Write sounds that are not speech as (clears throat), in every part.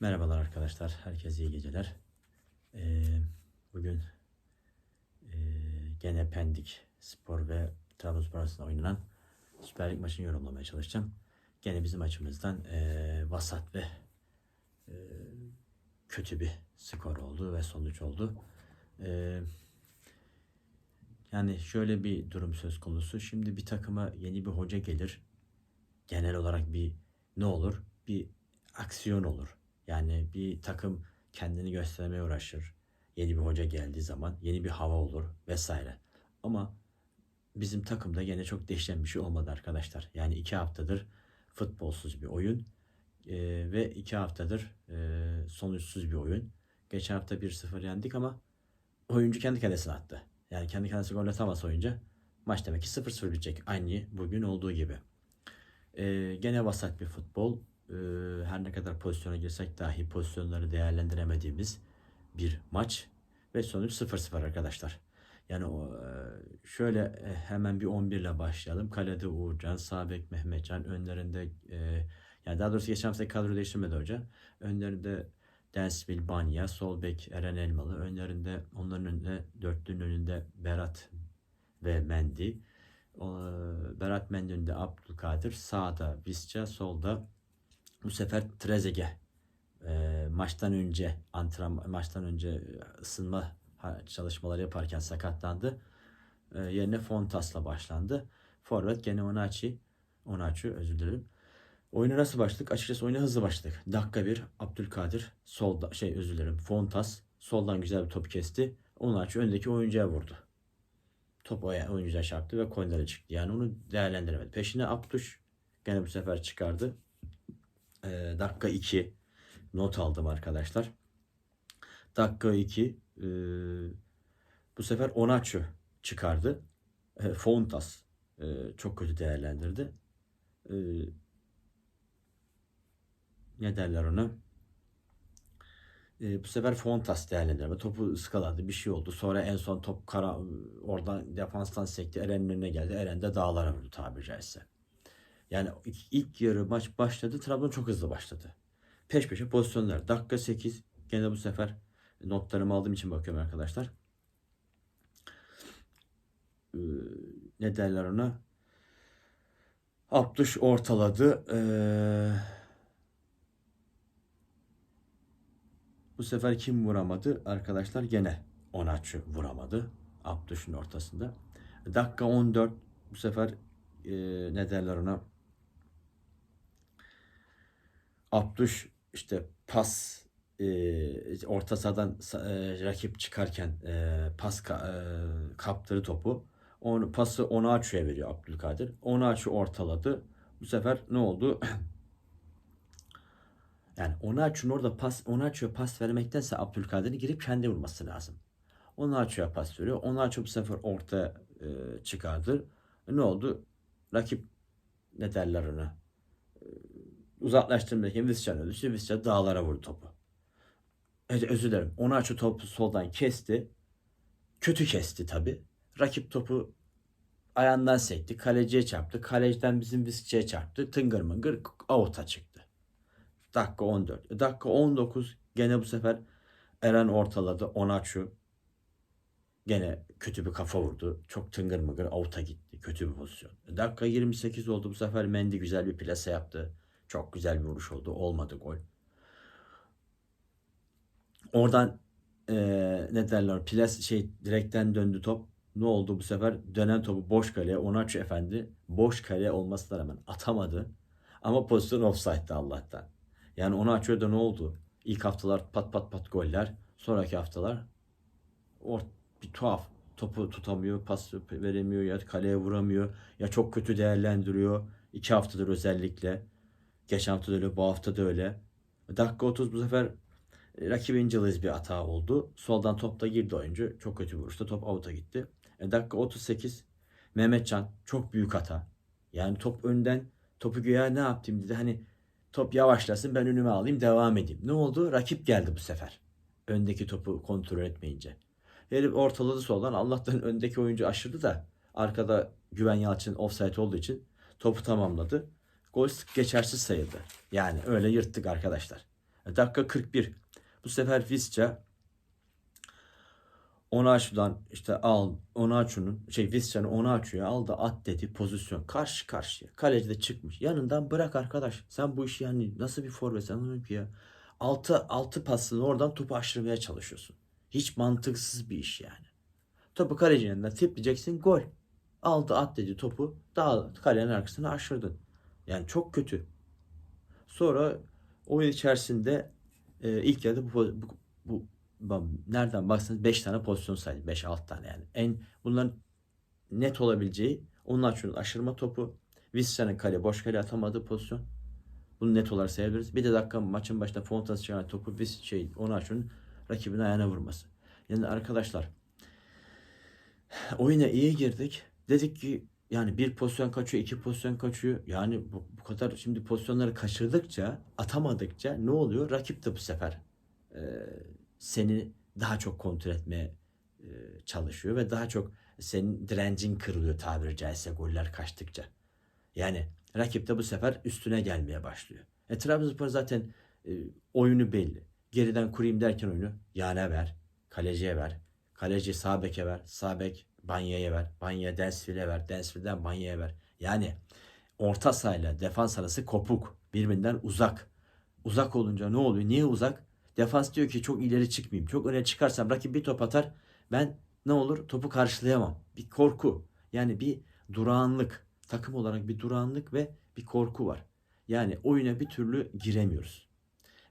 Merhabalar arkadaşlar, herkese iyi geceler. Ee, bugün ee, gene Pendik Spor ve Trabzonspor arasında oynanan Süper Lig maçını yorumlamaya çalışacağım. Gene bizim açımızdan ee, vasat ve ee, kötü bir skor oldu ve sonuç oldu. Ee, yani şöyle bir durum söz konusu. Şimdi bir takıma yeni bir hoca gelir. Genel olarak bir ne olur? Bir aksiyon olur. Yani bir takım kendini göstermeye uğraşır. Yeni bir hoca geldiği zaman yeni bir hava olur vesaire. Ama bizim takımda gene çok değişen bir şey olmadı arkadaşlar. Yani iki haftadır futbolsuz bir oyun Ee, ve iki haftadır e, sonuçsuz bir oyun. Geçen hafta 1-0 yendik ama oyuncu kendi kendisine attı. Yani kendi kendisine gol atamaz oyuncu. Maç demek ki 0-0 bitecek. Aynı bugün olduğu gibi. Ee, gene vasat bir futbol. Ee, her ne kadar pozisyona girsek dahi pozisyonları değerlendiremediğimiz bir maç. Ve sonuç 0-0 arkadaşlar. Yani o, e, şöyle e, hemen bir 11 ile başlayalım. Kalede Uğurcan, sağ bek Mehmetcan, önlerinde e, yani daha doğrusu geçen hafta kadro değiştirmedi hoca. Önlerinde Densville, Banya, sol bek Eren Elmalı, önlerinde onların önünde dörtlünün önünde Berat ve Mendi. O, Berat Mendy önünde Abdülkadir, sağda Visca, solda bu sefer Trezeguet. E, maçtan önce antrenman maçtan önce ısınma ha- çalışmaları yaparken sakatlandı. E, yerine Fontas'la başlandı. Forvet gene Onaçi. Onaçu özür dilerim. Oyuna nasıl başladık? Açıkçası oyuna hızlı başladık. Dakika bir Abdülkadir solda şey özür dilerim Fontas soldan güzel bir top kesti. Onaçu öndeki oyuncuya vurdu. Top oyuncuya çarptı ve kornere çıktı. Yani onu değerlendiremedi. Peşine Abduş gene bu sefer çıkardı. Ee, dakika 2 not aldım arkadaşlar. Dakika 2 ee, bu sefer Onaçu çıkardı. E, Fontas e, çok kötü değerlendirdi. E, ne derler ona? E, bu sefer Fontas değerlendirme. Topu ıskaladı. Bir şey oldu. Sonra en son top kara, oradan defanstan sekti. Eren'in önüne geldi. Eren de dağlara vurdu tabiri caizse. Yani ilk, ilk yarı maç başladı. Trabzon çok hızlı başladı. Peş peşe pozisyonlar. Dakika 8. Gene bu sefer notlarımı aldığım için bakıyorum arkadaşlar. Ee, ne derler ona? Abduş ortaladı. Ee, bu sefer kim vuramadı? Arkadaşlar gene Onaçu vuramadı. Abduş'un ortasında. Dakika 14. Bu sefer e, ne derler ona? Abduş işte pas e, orta sahadan e, rakip çıkarken e, pas ka, e, kaptırdı topu. Onu, pası Onaçu'ya veriyor Abdülkadir. Onaçu ortaladı. Bu sefer ne oldu? (clears throat) yani Onaçu'nun orada pas Onaçu'ya pas vermektense Abdülkadir'in girip kendi vurması lazım. Onaçu'ya pas veriyor. Onaçu bu sefer orta e, çıkardı. Ne oldu? Rakip ne derler ona? Uzaklaştırırken Visca'nın öldüsü Visca dağlara vurdu topu. Evet, özür dilerim. Onaçu topu soldan kesti. Kötü kesti tabi. Rakip topu ayağından sekti. Kaleciye çarptı. Kaleciden bizim Visca'ya çarptı. Tıngır mıngır avuta çıktı. Dakika 14. E, Dakika 19 gene bu sefer Eren ortaladı. Onaçu gene kötü bir kafa vurdu. Çok tıngır mıngır avuta gitti. Kötü bir pozisyon. E, Dakika 28 oldu. Bu sefer Mendy güzel bir plase yaptı. Çok güzel bir vuruş oldu. Olmadı gol. Oradan eee ne derler plas şey direkten döndü top. Ne oldu bu sefer? Dönen topu boş kaleye Onaçu efendi boş kale olmasına rağmen atamadı. Ama pozisyon offside'dı Allah'tan. Yani Onaçu'ya da ne oldu? İlk haftalar pat pat pat goller. Sonraki haftalar or bir tuhaf. Topu tutamıyor, pas veremiyor ya kaleye vuramıyor ya çok kötü değerlendiriyor. İki haftadır özellikle. Geçen hafta da öyle, bu hafta da öyle. Dakika 30 bu sefer e, rakibin cılız bir hata oldu. Soldan topta girdi oyuncu. Çok kötü vuruşta top avuta gitti. E, dakika 38 Mehmetcan çok büyük hata. Yani top önden topu güya ne yaptım dedi. Hani top yavaşlasın ben önüme alayım devam edeyim. Ne oldu? Rakip geldi bu sefer. Öndeki topu kontrol etmeyince. Herif ortaladı soldan. Allah'tan öndeki oyuncu aşırdı da arkada Güven Yalçın offside olduğu için topu tamamladı. Gol geçersiz sayıldı. Yani öyle yırttık arkadaşlar. Dakika 41. Bu sefer Visca Onaçu'dan işte al Onaçu'nun şey Visca'nın Onaçu'ya aldı at dedi pozisyon karşı karşıya. Kaleci de çıkmış. Yanından bırak arkadaş. Sen bu işi yani nasıl bir forvet anlamıyorum ki ya. Altı, altı pasını oradan topu aşırmaya çalışıyorsun. Hiç mantıksız bir iş yani. Topu kalecinin yanına tipleyeceksin gol. Aldı at dedi topu. Daha kalenin arkasına aşırdın. Yani çok kötü. Sonra oyun içerisinde e, ilk yarıda bu, bu, bu, bu nereden baksanız 5 tane pozisyon saydı. 5-6 tane yani. En bunların net olabileceği onun şunun aşırma topu. Vissa'nın kale boş kale atamadığı pozisyon. Bunu net olarak sayabiliriz. Bir de dakika maçın başında Fontas çıkan topu Vis şey ona şunun rakibin ayağına vurması. Yani arkadaşlar oyuna iyi girdik. Dedik ki yani bir pozisyon kaçıyor, iki pozisyon kaçıyor. Yani bu, bu kadar şimdi pozisyonları kaçırdıkça, atamadıkça ne oluyor? Rakip de bu sefer e, seni daha çok kontrol etmeye e, çalışıyor ve daha çok senin direncin kırılıyor tabiri caizse goller kaçtıkça. Yani rakip de bu sefer üstüne gelmeye başlıyor. E Trabzonspor zaten e, oyunu belli. Geriden kurayım derken oyunu yana ver, kaleciye ver. Kaleci sağ beke ver, sağ bek Banya'ya ver. Banya Densville'e ver. Densville'den Banya'ya ver. Yani orta sahayla defans arası kopuk. Birbirinden uzak. Uzak olunca ne oluyor? Niye uzak? Defans diyor ki çok ileri çıkmayayım. Çok öne çıkarsam rakip bir top atar. Ben ne olur? Topu karşılayamam. Bir korku. Yani bir durağanlık. Takım olarak bir durağanlık ve bir korku var. Yani oyuna bir türlü giremiyoruz.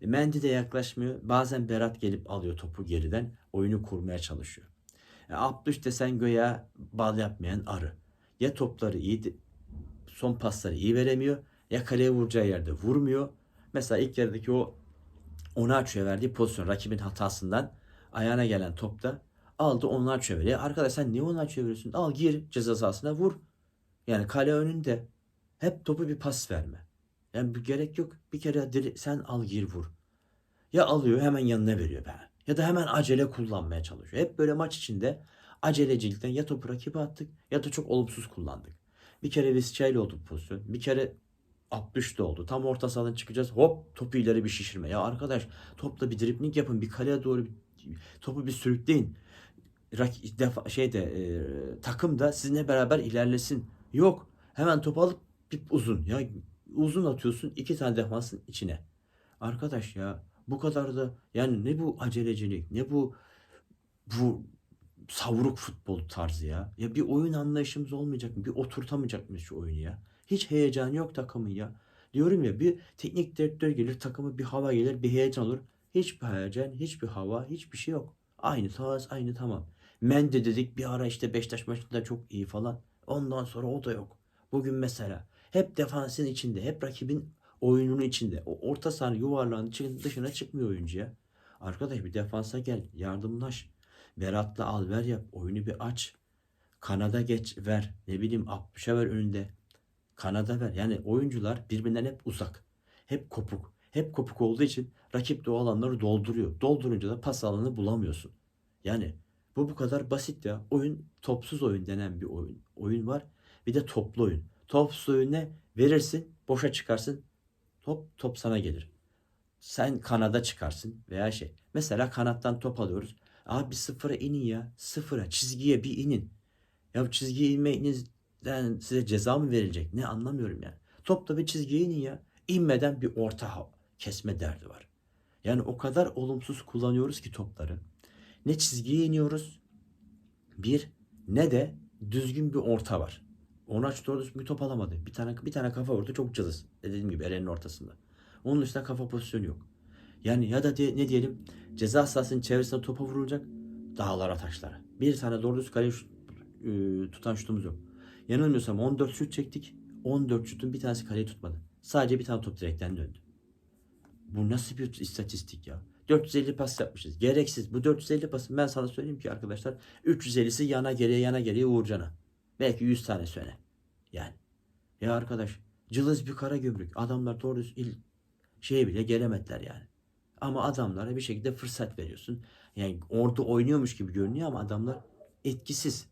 E, Mendy de yaklaşmıyor. Bazen Berat gelip alıyor topu geriden. Oyunu kurmaya çalışıyor. E, Abdüş desen göya bal yapmayan arı. Ya topları iyi son pasları iyi veremiyor ya kaleye vuracağı yerde vurmuyor. Mesela ilk yarıdaki o Onaçu'ya verdiği pozisyon rakibin hatasından ayağına gelen topta aldı Onaçu'ya veriyor. Arkadaş sen niye Onaçu'ya veriyorsun? Al gir ceza sahasına vur. Yani kale önünde. Hep topu bir pas verme. Yani bir gerek yok. Bir kere sen al gir vur. Ya alıyor hemen yanına veriyor be. Ya da hemen acele kullanmaya çalışıyor. Hep böyle maç içinde acelecilikten ya topu rakibe attık ya da çok olumsuz kullandık. Bir kere Visca ile oldu pozisyon. Bir kere Abdüş de oldu. Tam orta sahadan çıkacağız. Hop topu ileri bir şişirme. Ya arkadaş topla bir dribling yapın. Bir kaleye doğru bir, topu bir sürükleyin. Rak, defa, şeyde e, takım da sizinle beraber ilerlesin. Yok. Hemen topu alıp bir uzun. Ya uzun atıyorsun iki tane defansın içine. Arkadaş ya bu kadar da yani ne bu acelecilik ne bu bu savruk futbol tarzı ya. Ya bir oyun anlayışımız olmayacak mı? Bir oturtamayacak mıyız şu oyunu ya? Hiç heyecan yok takımın ya. Diyorum ya bir teknik direktör gelir takımı bir hava gelir bir heyecan olur. Hiçbir heyecan, hiçbir hava, hiçbir şey yok. Aynı tarz, aynı tamam. Mende dedik bir ara işte Beşiktaş maçında çok iyi falan. Ondan sonra o da yok. Bugün mesela hep defansın içinde, hep rakibin oyunun içinde. O orta saha yuvarlağın dışına çıkmıyor oyuncu ya. Arkadaş bir defansa gel, yardımlaş. Berat'la al ver yap, oyunu bir aç. Kanada geç ver. Ne bileyim Abdüş'e ver önünde. Kanada ver. Yani oyuncular birbirinden hep uzak. Hep kopuk. Hep kopuk olduğu için rakip de o alanları dolduruyor. Doldurunca da pas alanı bulamıyorsun. Yani bu bu kadar basit ya. Oyun topsuz oyun denen bir oyun. Oyun var. Bir de toplu oyun. Topsuz oyun ne? Verirsin, boşa çıkarsın. Top top sana gelir. Sen kanada çıkarsın veya şey. Mesela kanattan top alıyoruz. Abi sıfıra inin ya. Sıfıra çizgiye bir inin. Ya çizgiye inmenizden size ceza mı verilecek? Ne anlamıyorum yani. Topla bir çizgiye inin ya. İnmeden bir orta kesme derdi var. Yani o kadar olumsuz kullanıyoruz ki topları. Ne çizgiye iniyoruz bir ne de düzgün bir orta var. Onaç doğru bir top alamadı. Bir tane bir tane kafa vurdu çok cılız. Dediğim gibi Eren'in ortasında. Onun dışında kafa pozisyonu yok. Yani ya da diye, ne diyelim ceza sahasının çevresine topa vurulacak dağlara taşlara. Bir tane doğru düz kale şut, e, tutan şutumuz yok. Yanılmıyorsam 14 şut çektik. 14 şutun bir tanesi kaleyi tutmadı. Sadece bir tane top direkten döndü. Bu nasıl bir istatistik ya? 450 pas yapmışız. Gereksiz. Bu 450 pasın ben sana söyleyeyim ki arkadaşlar 350'si yana geriye yana geriye Uğurcan'a. Belki 100 tane söyle. Yani. Ya arkadaş cılız bir kara gümrük. Adamlar doğru il şeye bile gelemediler yani. Ama adamlara bir şekilde fırsat veriyorsun. Yani orada oynuyormuş gibi görünüyor ama adamlar etkisiz.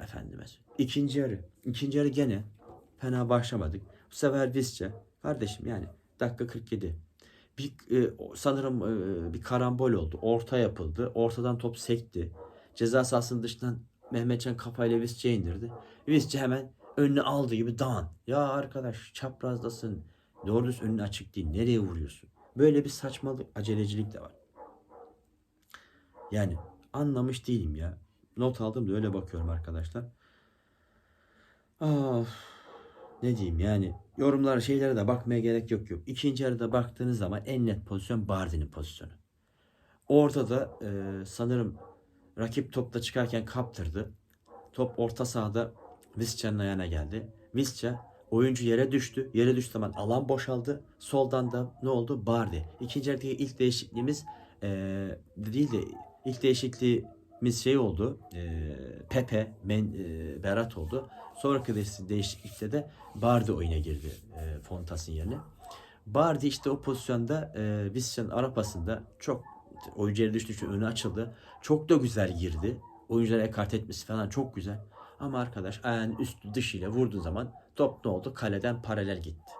Efendime İkinci yarı. İkinci yarı gene fena başlamadık. Bu sefer Visca. Kardeşim yani dakika 47. Bir e, sanırım e, bir karambol oldu. Orta yapıldı. Ortadan top sekti. Ceza sahasının dışından Mehmetcan kafayla Visca'ya indirdi. Visca hemen önüne aldığı gibi dan. Ya arkadaş çaprazdasın. Doğru düz önün açık değil. Nereye vuruyorsun? Böyle bir saçmalık, acelecilik de var. Yani anlamış değilim ya. Not aldım da öyle bakıyorum arkadaşlar. Ah, ne diyeyim yani yorumlar şeylere de bakmaya gerek yok yok. İkinci yarıda baktığınız zaman en net pozisyon Bardi'nin pozisyonu. Ortada e, sanırım rakip topla çıkarken kaptırdı. Top orta sahada Visca'nın ayağına geldi. Visca oyuncu yere düştü. Yere düştü zaman alan boşaldı. Soldan da ne oldu? Bardi. İkinci yarıdaki ilk değişikliğimiz e, değil de ilk değişikliğimiz şey oldu. E, Pepe, Men, e, Berat oldu. Sonraki değiş- değişiklikte de Bardi oyuna girdi e, Fontas'ın yerine. Bardi işte o pozisyonda e, Visca'nın arapasında çok oyuncu yere düştüğü için önü açıldı. Çok da güzel girdi. Oyuncuları ekart etmesi falan çok güzel. Ama arkadaş ayağının üstü dışıyla vurduğu zaman top ne oldu? Kaleden paralel gitti.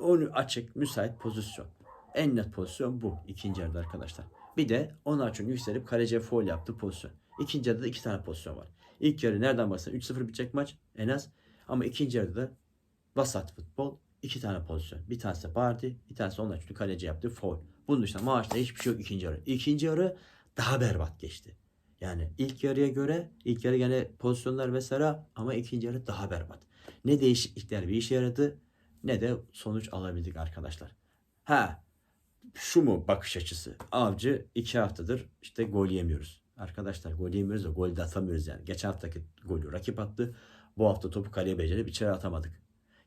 Onu açık, müsait pozisyon. En net pozisyon bu ikinci yarıda arkadaşlar. Bir de onu açın yükselip kaleciye foul yaptığı pozisyon. İkinci yarıda iki tane pozisyon var. İlk yarı nereden baksan 3-0 bitecek maç en az. Ama ikinci yarıda da vasat futbol iki tane pozisyon. Bir tanesi Bardi, bir tanesi açık kaleci yaptığı foul. Bunun dışında maçta hiçbir şey yok ikinci yarı. İkinci yarı daha berbat geçti. Yani ilk yarıya göre ilk yarı gene pozisyonlar mesela ama ikinci yarı daha berbat. Ne değişiklikler bir işe yaradı ne de sonuç alabildik arkadaşlar. Ha şu mu bakış açısı? Avcı iki haftadır işte gol yemiyoruz. Arkadaşlar gol yemiyoruz da gol de atamıyoruz yani. Geçen haftaki golü rakip attı. Bu hafta topu kaleye becerip içeri atamadık.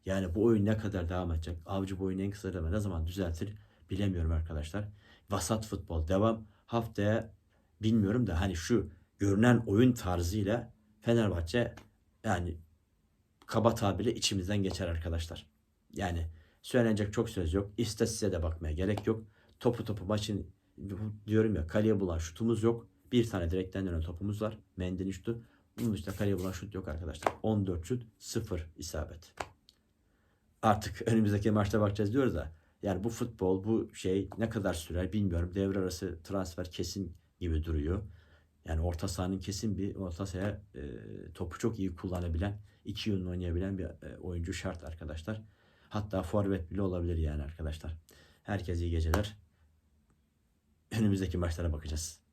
Yani bu oyun ne kadar devam edecek? Avcı bu oyunu en kısa ne zaman düzeltir bilemiyorum arkadaşlar. Vasat futbol devam. Haftaya bilmiyorum da hani şu görünen oyun tarzıyla Fenerbahçe yani kaba tabirle içimizden geçer arkadaşlar. Yani söylenecek çok söz yok. İstatistiğe de bakmaya gerek yok. Topu topu maçın diyorum ya kaleye bulan şutumuz yok. Bir tane direkten dönen topumuz var. Mendil'in şutu. Bunun dışında kaleye bulan şut yok arkadaşlar. 14 şut 0 isabet. Artık önümüzdeki maçta bakacağız diyoruz da. Yani bu futbol bu şey ne kadar sürer bilmiyorum. Devre arası transfer kesin gibi duruyor. Yani orta sahanın kesin bir orta sahaya e, topu çok iyi kullanabilen, iki yönlü oynayabilen bir e, oyuncu şart arkadaşlar. Hatta forvet bile olabilir yani arkadaşlar. Herkese iyi geceler. Önümüzdeki maçlara bakacağız.